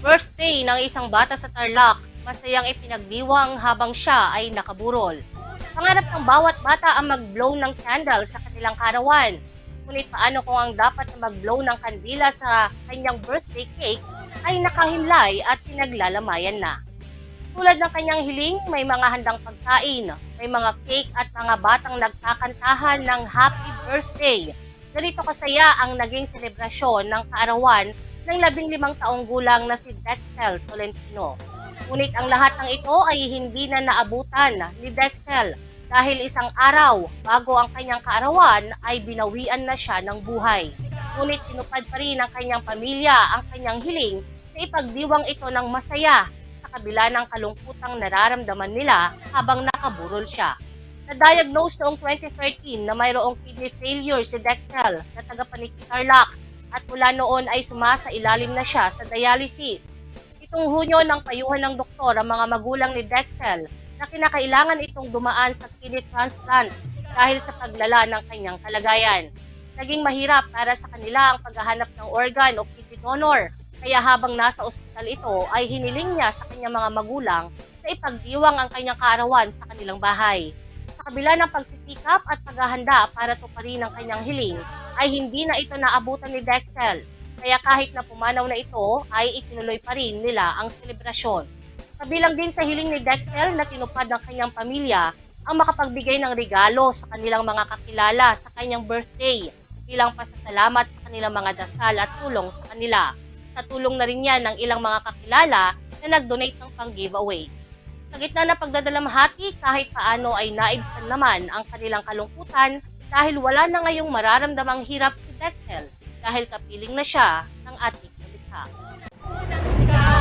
birthday ng isang bata sa Tarlac, masayang ipinagdiwang habang siya ay nakaburol. Pangarap ng bawat bata ang mag-blow ng candle sa kanilang karawan. Ngunit paano kung ang dapat na mag-blow ng kandila sa kanyang birthday cake ay nakahimlay at pinaglalamayan na. Tulad ng kanyang hiling, may mga handang pagkain, may mga cake at mga batang nagkakantahan ng happy birthday. Ganito kasaya ang naging selebrasyon ng kaarawan ng labing limang taong gulang na si Dexel Tolentino. Ngunit ang lahat ng ito ay hindi na naabutan ni Dexel dahil isang araw bago ang kanyang kaarawan ay binawian na siya ng buhay. Ngunit tinupad pa rin ng kanyang pamilya ang kanyang hiling na ipagdiwang ito ng masaya sa kabila ng kalungkutang nararamdaman nila habang nakaburol siya. Na-diagnose noong 2013 na mayroong kidney failure si Dexel na taga-Paniki Tarlac at mula noon ay sumasa ilalim na siya sa dialysis. Itong hunyo ng payuhan ng doktor ang mga magulang ni Dexel na kinakailangan itong dumaan sa kidney transplant dahil sa paglala ng kanyang kalagayan. Naging mahirap para sa kanila ang paghahanap ng organ o kidney donor kaya habang nasa ospital ito ay hiniling niya sa kanyang mga magulang na ipagdiwang ang kanyang kaarawan sa kanilang bahay. Sa kabila ng pagsisikap at paghahanda para tuparin ang kanyang hiling, ay hindi na ito naabutan ni Dexel. Kaya kahit na pumanaw na ito, ay itinuloy pa rin nila ang selebrasyon. Kabilang din sa hiling ni Dexel na tinupad ng kanyang pamilya ang makapagbigay ng regalo sa kanilang mga kakilala sa kanyang birthday bilang pasasalamat sa kanilang mga dasal at tulong sa kanila. Sa tulong na rin yan ng ilang mga kakilala na nag-donate ng pang-giveaway. Sa gitna ng pagdadalamhati, kahit paano ay naibsan naman ang kanilang kalungkutan dahil wala na ngayong mararamdamang hirap si Bechtel dahil kapiling na siya ng ating kulikha. Unang sigaw!